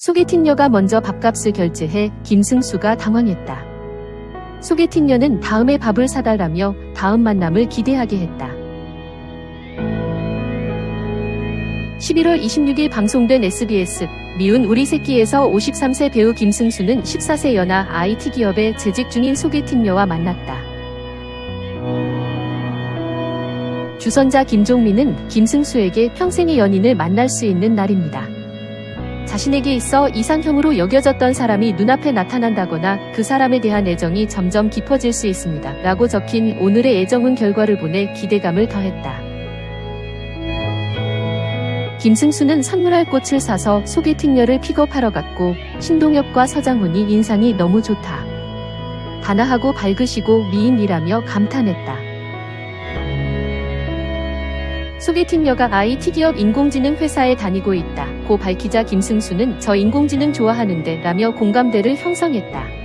소개팅녀가 먼저 밥값을 결제해 김승수가 당황했다. 소개팅녀는 다음에 밥을 사달라며 다음 만남을 기대하게 했다. 11월 26일 방송된 SBS 미운 우리 새끼에서 53세 배우 김승수는 14세 연하 IT 기업에 재직 중인 소개팅녀와 만났다. 주선자 김종민은 김승수에게 평생의 연인을 만날 수 있는 날입니다. 자신에게 있어 이상형으로 여겨졌던 사람이 눈앞에 나타난다거나 그 사람에 대한 애정이 점점 깊어질 수 있습니다. 라고 적힌 오늘의 애정은 결과를 보내 기대감을 더했다. 김승수는 선물할 꽃을 사서 소개팅녀를 픽업하러 갔고 신동엽과 서장훈이 인상이 너무 좋다. 단아하고 밝으시고 미인이라며 감탄했다. 소개팅녀가 IT 기업 인공지능 회사에 다니고 있다. 고 밝히자 김승수는 저 인공지능 좋아하는데 라며 공감대를 형성했다.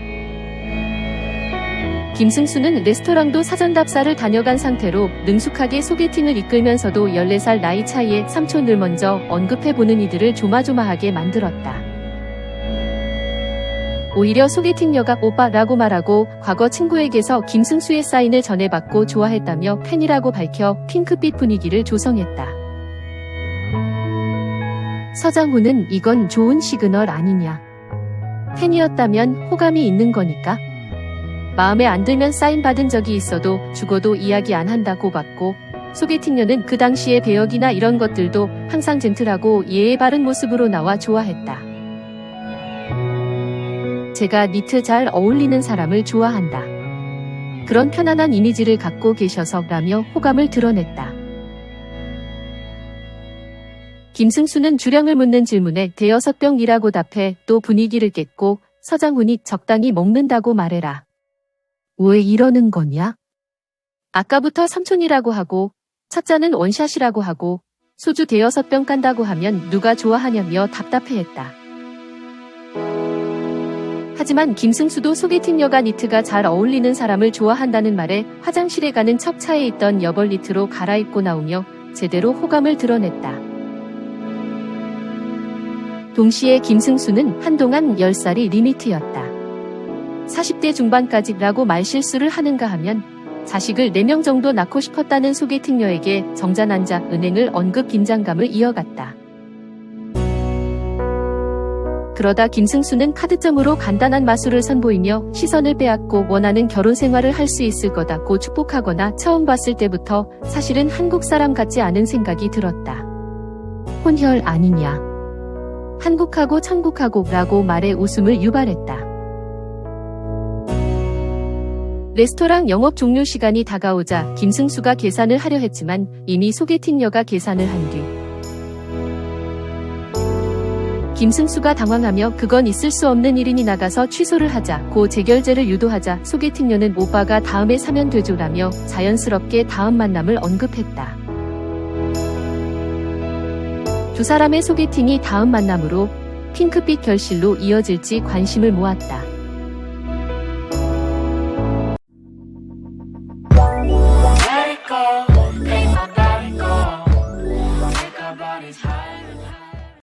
김승수는 레스토랑도 사전 답사를 다녀간 상태로 능숙하게 소개팅을 이끌면서도 14살 나이 차이에 삼촌을 먼저 언급해보는 이들을 조마조마하게 만들었다. 오히려 소개팅녀가 오빠라고 말하고 과거 친구에게서 김승수의 사인을 전해받고 좋아했다며 팬이라고 밝혀 핑크빛 분위기를 조성했다. 서장훈은 이건 좋은 시그널 아니냐. 팬이었다면 호감이 있는 거니까. 마음에 안 들면 사인 받은 적이 있어도 죽어도 이야기 안 한다고 받고 소개팅녀는 그 당시에 배역이나 이런 것들도 항상 젠틀하고 예의 바른 모습으로 나와 좋아했다. 제가 니트 잘 어울리는 사람을 좋아한다. 그런 편안한 이미지를 갖고 계셔서 라며 호감을 드러냈다. 김승수는 주량을 묻는 질문에 대여섯 병이라고 답해 또 분위기를 깼고 서장훈이 적당히 먹는다고 말해라. 왜 이러는 거냐? 아까부터 삼촌이라고 하고 첫 잔은 원샷이라고 하고 소주 대여섯 병 깐다고 하면 누가 좋아하냐며 답답해했다. 하지만 김승수도 소개팅녀가 니트가 잘 어울리는 사람을 좋아한다는 말에 화장실에 가는 척 차에 있던 여벌 니트로 갈아입고 나오며 제대로 호감을 드러냈다. 동시에 김승수는 한동안 10살이 리미트였다. 40대 중반까지라고 말실수를 하는가 하면 자식을 4명 정도 낳고 싶었다는 소개팅녀에게 정자난자 은행을 언급 긴장감을 이어갔다. 그러다 김승수는 카드점으로 간단한 마술을 선보이며 시선을 빼앗고 원하는 결혼 생활을 할 수 있을 거다고 축복하거나 처음 봤을 때부터 사실은 한국 사람 같지 않은 생각이 들었다. 혼혈 아니냐. 한국하고 천국하고 라고 말해 웃음을 유발했다. 레스토랑 영업 종료 시간이 다가오자 김승수가 계산을 하려 했지만 이미 소개팅녀가 계산을 한 뒤 김승수가 당황하며 그건 있을 수 없는 일이니 나가서 취소를 하자 고 재결제를 유도하자 소개팅녀는 오빠가 다음에 사면 되죠라며 자연스럽게 다음 만남을 언급했다. 두 사람의 소개팅이 다음 만남으로 핑크빛 결실로 이어질지 관심을 모았다.